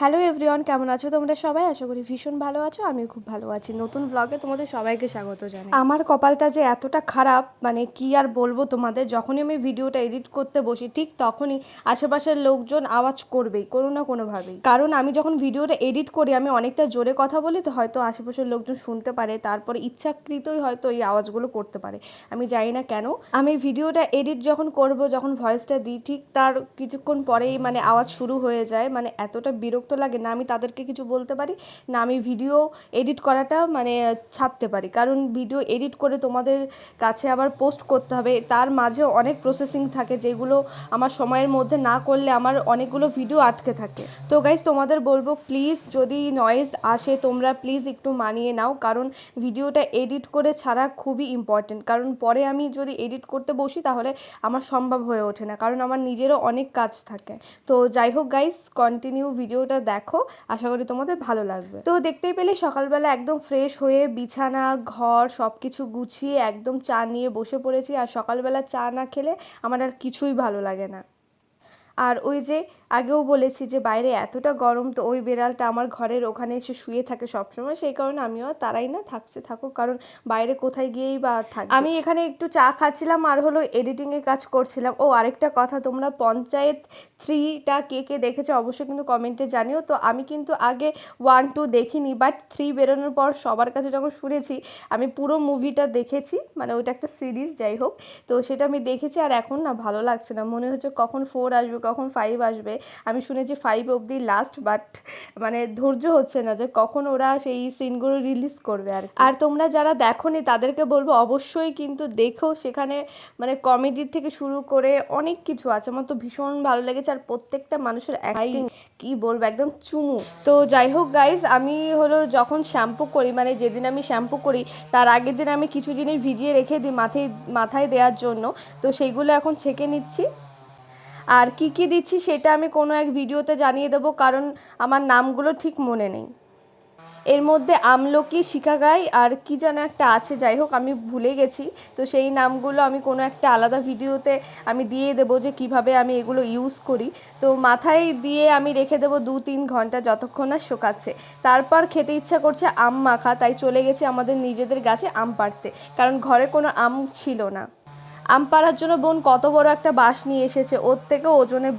Hello everyone, কেমন আছো তোমরা সবাই? আশা করি ভীষণ ভালো আছো আমি খুব ভালো আছি। নতুন ব্লগে তোমাদের সবাইকে স্বাগত জানাই। আমার কপালটা যে এতটা খারাপ মানে কি আর বলব তোমাদের, যখনই আমি ভিডিওটা এডিট করতে বসি, ঠিক তখনই আশেপাশের লোকজন আওয়াজ করবেই, কোনো না কোনোভাবেই। কারণ আমি যখন ভিডিওটা এডিট করি, আমি অনেকটা জোরে কথা বলি, তো হয়তো আশেপাশের লোকজন শুনতে পারে, তারপরে ইচ্ছাকৃতই হয়তো এই আওয়াজগুলো করতে পারে। আমি জানি না কেন, আমি ভিডিওটা এডিট যখন করব, যখন ভয়েসটা দিই, ঠিক তার কিছুক্ষণ পরেই মানে আওয়াজ শুরু হয়ে যায় মানে এতটা বিরক্ত লাগে না, আমি তাদেরকে কিছু বলতে পারি, না আমি ভিডিও এডিট করাটা মানে ছাড়তে পারি। কারণ ভিডিও এডিট করে তোমাদের কাছে আবার পোস্ট করতে হবে, তার মাঝে অনেক প্রসেসিং থাকে যেগুলো আমার সময়ের মধ্যে না করলে আমার অনেকগুলো ভিডিও আটকে থাকে। তো গাইজ তোমাদের বলব প্লিজ যদি নয়েজ আসে, তোমরা প্লিজ একটু মানিয়ে নাও, কারণ ভিডিওটা এডিট করে ছাড়া খুবই ইম্পর্টেন্ট কারণ পরে আমি যদি এডিট করতে বসি, তাহলে আমার সম্ভব হয়ে ওঠে না, কারণ আমার নিজেরও অনেক কাজ থাকে। তো যাই হোক গাইস কন্টিনিউ ভিডিওটা দেখো, আশা করি তোমাদের ভালো লাগবে। তো দেখতেই পেলে সকালবেলা একদম ফ্রেশ হয়ে বিছানা, ঘর সব কিছু গুছিয়ে একদম চা নিয়ে বসে পড়েছি। আর সকালবেলা চা না খেলে আমার আর কিছুই ভালো লাগে না। আর ওই যে আগেও বলেছি যে বাইরে এতটা গরম, তো ওই বেড়ালটা আমার ঘরের ওখানে এসে শুয়ে থাকে সবসময়। সেই কারণে আমিও তারাই না, থাকছে থাকুক। কারণ বাইরে কোথায় গিয়েই বা থাক আমি এখানে একটু চা খাচ্ছিলাম আর হলো এডিটিংয়ের কাজ করছিলাম। ও, আরেকটা কথা, তোমরা পঞ্চায়েত থ্রিটা কে কে দেখেছ অবশ্যই কিন্তু কমেন্টে জানিও। তো আমি কিন্তু আগে ওয়ান টু দেখিনি বাট থ্রি বেরোনোর পর সবার কাছে যখন শুনেছি, আমি পুরো মুভিটা দেখেছি। মানে ওইটা একটা সিরিজ যাই হোক। তো সেটা আমি দেখেছি আর এখন না ভালো লাগছে না। মনে হচ্ছে কখন ফোর আসবে কখন ফাইভ আসবে? আমি শুনেছি ফাইভ অবধি লাস্ট বাট মানে ধৈর্য হচ্ছে না যে কখন ওরা সেই সিনগুলো রিলিজ করবে আর আর তোমরা যারা দেখোনি, তাদেরকে বলব অবশ্যই কিন্তু দেখো। সেখানে মানে কমেডির থেকে শুরু করে অনেক কিছু আছে। আমার তো ভীষণ ভালো লেগেছে। আর প্রত্যেকটা মানুষের অ্যাক্টিং কি বলব, একদম চুমু। তো যাই হোক গাইজ আমি হলো যখন শ্যাম্পু করি মানে যেদিন আমি শ্যাম্পু করি, তার আগের দিন আমি কিছু জিনিস ভিজিয়ে রেখে দিই মাথায় মাথায় দেওয়ার জন্য। তো সেইগুলো এখন ছেঁকে নিচ্ছি। আর কি কি দিচ্ছি সেটা আমি কোনো এক ভিডিওতে জানিয়ে দেবো, কারণ আমার নামগুলো ঠিক মনে নেই। এর মধ্যে আমলকি, শিকাগাই আর কি যেন একটা আছে, যাই হোক আমি ভুলে গেছি। তো সেই নামগুলো আমি কোনো একটা আলাদা ভিডিওতে আমি দিয়ে দেবো যে কীভাবে আমি এগুলো ইউজ করি। তো মাথায় দিয়ে আমি রেখে দেবো দু তিন ঘণ্টা যতক্ষণ না শোকাচ্ছে। তারপর খেতে ইচ্ছা করছে আম মাখা, তাই চলে গেছে আমাদের নিজেদের গাছে আম পাড়তে, কারণ ঘরে কোনো আম ছিল না। আম পাড়ার জন্য বোন কত বড় একটা বাঁশ নিয়ে এসেছে, ওর থেকে ওজনে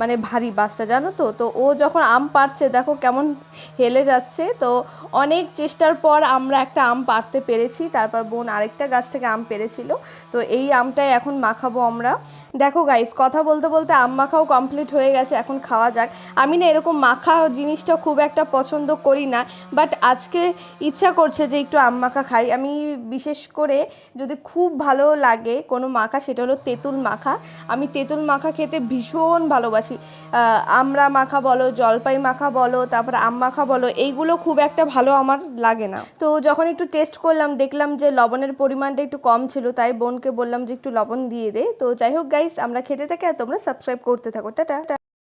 মানে ভারী বাসটা, জানো তো? তো ও যখন আম পারছে দেখো কেমন হেলে যাচ্ছে। তো অনেক চেষ্টার পর আমরা একটা আম পারতে পেরেছি, তারপর বোন আরেকটা গাছ থেকে আম পেরেছিল। তো এই আমটাই এখন মাখাবো আমরা। দেখো গাইস কথা বলতে বলতে আম মাখাও কমপ্লিট হয়ে গেছে, এখন খাওয়া যাক। আমি না এরকম মাখা জিনিসটা খুব একটা পছন্দ করি না বাট আজকে ইচ্ছা করছে যে একটু আম মাখা খাই। আমি বিশেষ করে যদি খুব ভালো লাগে কোনো মাখা, সেটা হলো তেঁতুল মাখা। আমি তেঁতুল মাখা খেতে ভীষণ ভালোবাসি। আমড়া মাখা বলো, জলপাই মাখা বলো, তারপর আম মাখা বলো, এইগুলো খুব একটা ভালো আমার লাগে না। তো যখন একটু টেস্ট করলাম, দেখলাম যে লবণের পরিমাণটা একটু কম ছিল, তাই বোনকে বললাম যে একটু লবণ দিয়ে দে। তো যাই হোক গাইস আমরা খেতে থাকি আর তোমরা সাবস্ক্রাইব করতে থাকো। টাটা।